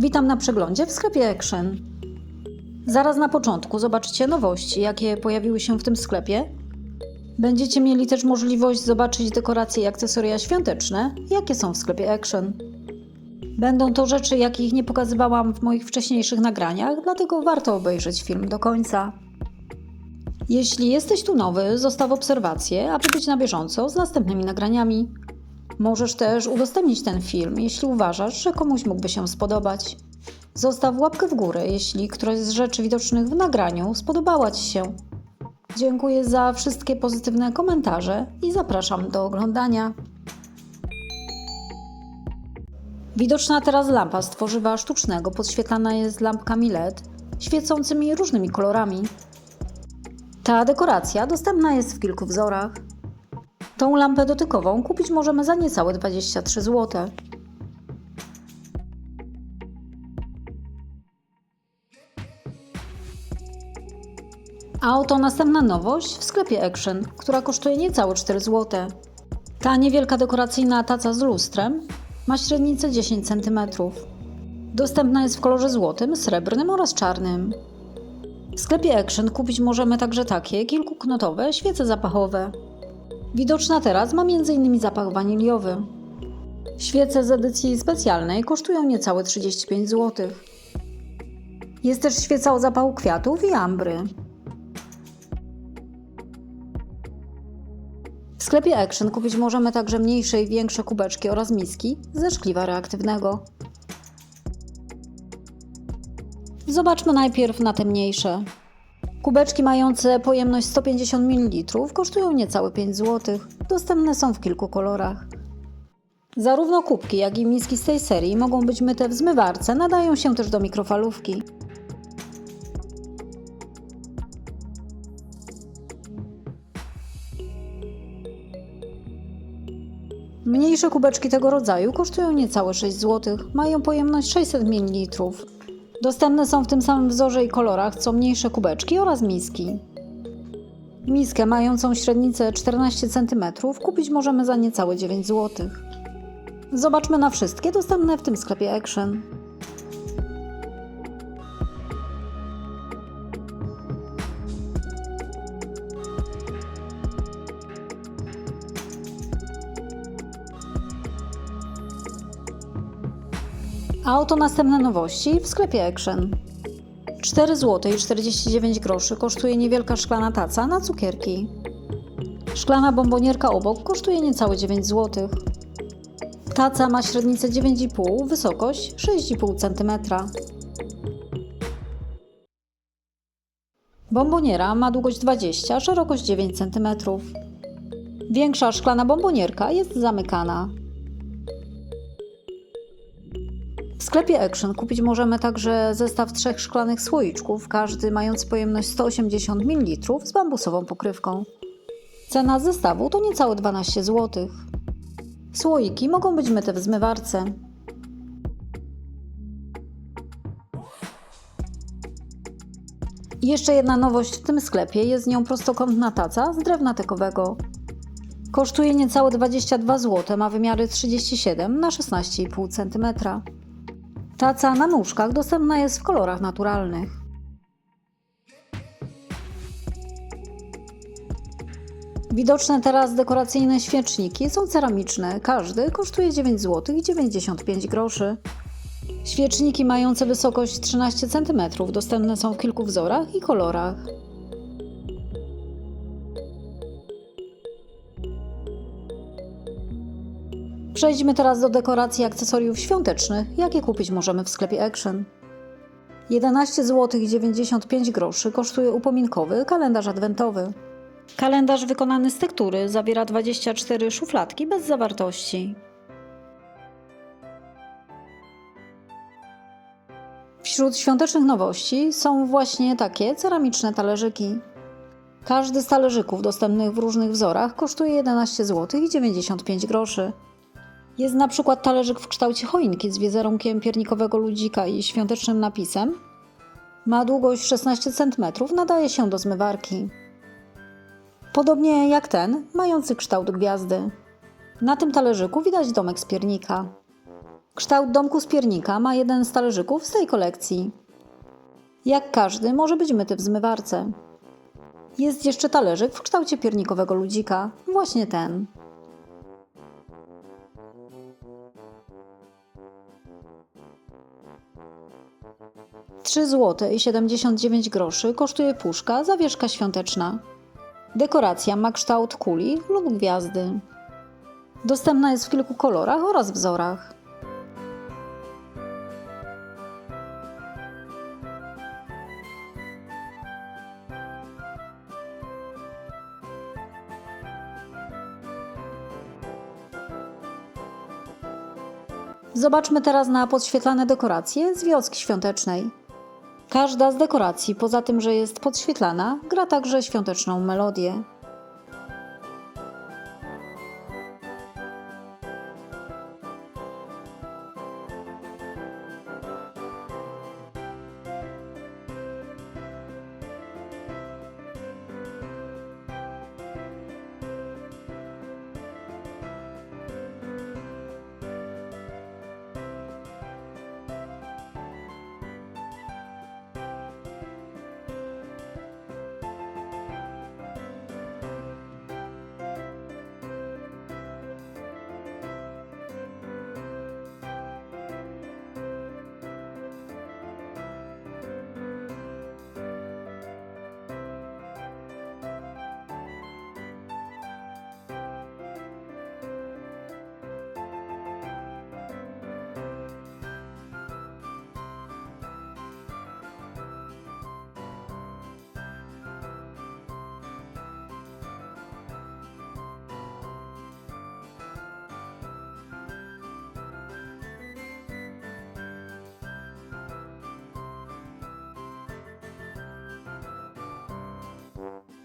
Witam na przeglądzie w sklepie Action. Zaraz na początku zobaczycie nowości, jakie pojawiły się w tym sklepie. Będziecie mieli też możliwość zobaczyć dekoracje i akcesoria świąteczne, jakie są w sklepie Action. Będą to rzeczy, jakich nie pokazywałam w moich wcześniejszych nagraniach, dlatego warto obejrzeć film do końca. Jeśli jesteś tu nowy, zostaw obserwację, aby być na bieżąco z następnymi nagraniami. Możesz też udostępnić ten film, jeśli uważasz, że komuś mógłby się spodobać. Zostaw łapkę w górę, jeśli któraś z rzeczy widocznych w nagraniu spodobała Ci się. Dziękuję za wszystkie pozytywne komentarze i zapraszam do oglądania. Widoczna teraz lampa z tworzywa sztucznego podświetlana jest lampkami LED, świecącymi różnymi kolorami. Ta dekoracja dostępna jest w kilku wzorach. Tą lampę dotykową kupić możemy za niecałe 23 zł. A oto następna nowość w sklepie Action, która kosztuje niecałe 4 zł. Ta niewielka dekoracyjna taca z lustrem ma średnicę 10 cm. Dostępna jest w kolorze złotym, srebrnym oraz czarnym. W sklepie Action kupić możemy także takie kilkuknotowe świece zapachowe. Widoczna teraz ma m.in. zapach waniliowy. Świece z edycji specjalnej kosztują niecałe 35 zł. Jest też świeca o zapachu kwiatów i ambry. W sklepie Action kupić możemy także mniejsze i większe kubeczki oraz miski ze szkliwa reaktywnego. Zobaczmy najpierw na te mniejsze. Kubeczki mające pojemność 150 ml kosztują niecałe 5 zł. Dostępne są w kilku kolorach. Zarówno kubki, jak i miski z tej serii mogą być myte w zmywarce, nadają się też do mikrofalówki. Mniejsze kubeczki tego rodzaju kosztują niecałe 6 zł, mają pojemność 600 ml. Dostępne są w tym samym wzorze i kolorach co mniejsze kubeczki oraz miski. Miskę mającą średnicę 14 cm kupić możemy za niecałe 9 zł. Zobaczmy na wszystkie dostępne w tym sklepie Action. A oto następne nowości w sklepie Action. 4 zł i 49 groszy kosztuje niewielka szklana taca na cukierki. Szklana bombonierka obok kosztuje niecałe 9 zł. Taca ma średnicę 9,5, wysokość 6,5 cm. Bomboniera ma długość 20, szerokość 9 cm. Większa szklana bombonierka jest zamykana. Sklepie Action kupić możemy także zestaw trzech szklanych słoiczków, każdy mający pojemność 180 ml z bambusową pokrywką. Cena zestawu to niecałe 12 zł. Słoiki mogą być myte w zmywarce. I jeszcze jedna nowość w tym sklepie jest nią prostokątna taca z drewna tekowego. Kosztuje niecałe 22 zł, ma wymiary 37 na 16,5 cm. Taca na nóżkach dostępna jest w kolorach naturalnych. Widoczne teraz dekoracyjne świeczniki są ceramiczne. Każdy kosztuje 9 zł i 95 groszy. Świeczniki mające wysokość 13 cm dostępne są w kilku wzorach i kolorach. Przejdźmy teraz do dekoracji akcesoriów świątecznych, jakie kupić możemy w sklepie Action. 11 zł 95 groszy kosztuje upominkowy kalendarz adwentowy. Kalendarz wykonany z tektury zawiera 24 szufladki bez zawartości. Wśród świątecznych nowości są właśnie takie ceramiczne talerzyki. Każdy z talerzyków dostępnych w różnych wzorach kosztuje 11 zł i 95 groszy. Jest na przykład talerzyk w kształcie choinki z wizerunkiem piernikowego ludzika i świątecznym napisem. Ma długość 16 cm, nadaje się do zmywarki. Podobnie jak ten, mający kształt gwiazdy. Na tym talerzyku widać domek z piernika. Kształt domku z piernika ma jeden z talerzyków z tej kolekcji. Jak każdy, może być myty w zmywarce. Jest jeszcze talerzyk w kształcie piernikowego ludzika, właśnie ten. Trzy złote i 79 groszy kosztuje puszka zawieszka świąteczna. Dekoracja ma kształt kuli lub gwiazdy. Dostępna jest w kilku kolorach oraz wzorach. Zobaczmy teraz na podświetlane dekoracje z wioski świątecznej. Każda z dekoracji, poza tym, że jest podświetlana, gra także świąteczną melodię.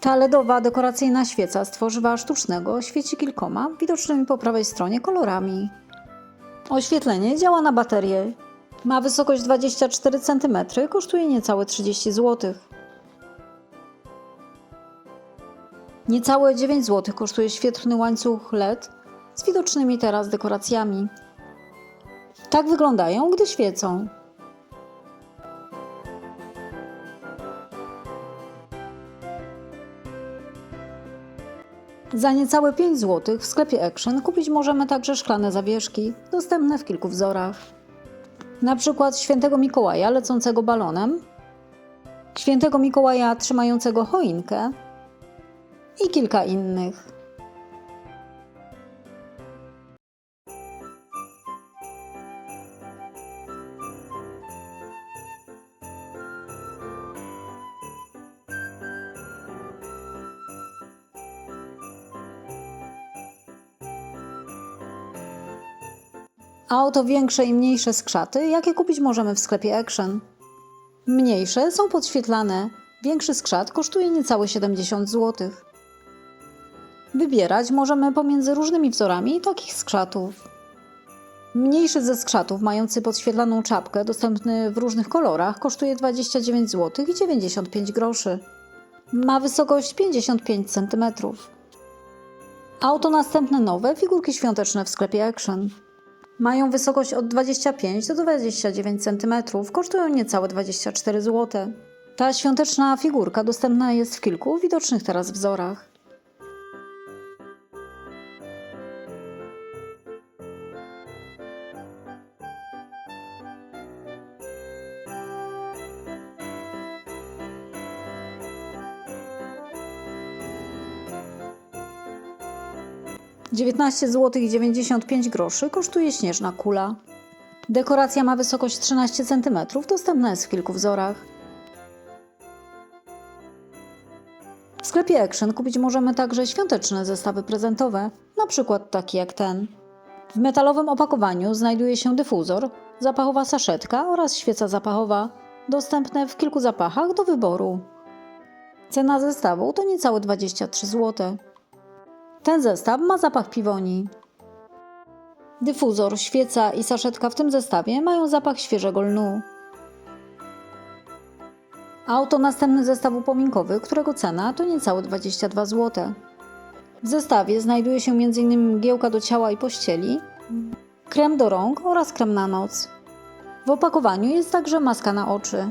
Ta LEDowa dekoracyjna świeca z tworzywa sztucznego świeci kilkoma, widocznymi po prawej stronie kolorami. Oświetlenie działa na baterię. Ma wysokość 24 cm, kosztuje niecałe 30 zł. Niecałe 9 zł kosztuje świetlny łańcuch LED z widocznymi teraz dekoracjami. Tak wyglądają, gdy świecą. Za niecałe 5 zł w sklepie Action kupić możemy także szklane zawieszki, dostępne w kilku wzorach. Na przykład świętego Mikołaja lecącego balonem, świętego Mikołaja trzymającego choinkę i kilka innych. A oto większe i mniejsze skrzaty, jakie kupić możemy w sklepie Action. Mniejsze są podświetlane, większy skrzat kosztuje niecałe 70 zł. Wybierać możemy pomiędzy różnymi wzorami takich skrzatów. Mniejszy ze skrzatów, mający podświetlaną czapkę, dostępny w różnych kolorach, kosztuje 29 zł i 95 groszy. Ma wysokość 55 cm. A oto następne nowe figurki świąteczne w sklepie Action. Mają wysokość od 25 do 29 cm, kosztują niecałe 24 zł. Ta świąteczna figurka dostępna jest w kilku widocznych teraz wzorach. Dziewiętnaście zł i 95 groszy kosztuje śnieżna kula. Dekoracja ma wysokość 13 cm, dostępna jest w kilku wzorach. W sklepie Action kupić możemy także świąteczne zestawy prezentowe, na przykład taki jak ten. W metalowym opakowaniu znajduje się dyfuzor, zapachowa saszetka oraz świeca zapachowa, dostępne w kilku zapachach do wyboru. Cena zestawu to niecałe 23 zł. Ten zestaw ma zapach piwoni. Dyfuzor, świeca i saszetka w tym zestawie mają zapach świeżego lnu. A oto następny zestaw upominkowy, którego cena to niecałe 22 zł. W zestawie znajduje się m.in. mgiełka do ciała i pościeli, krem do rąk oraz krem na noc. W opakowaniu jest także maska na oczy.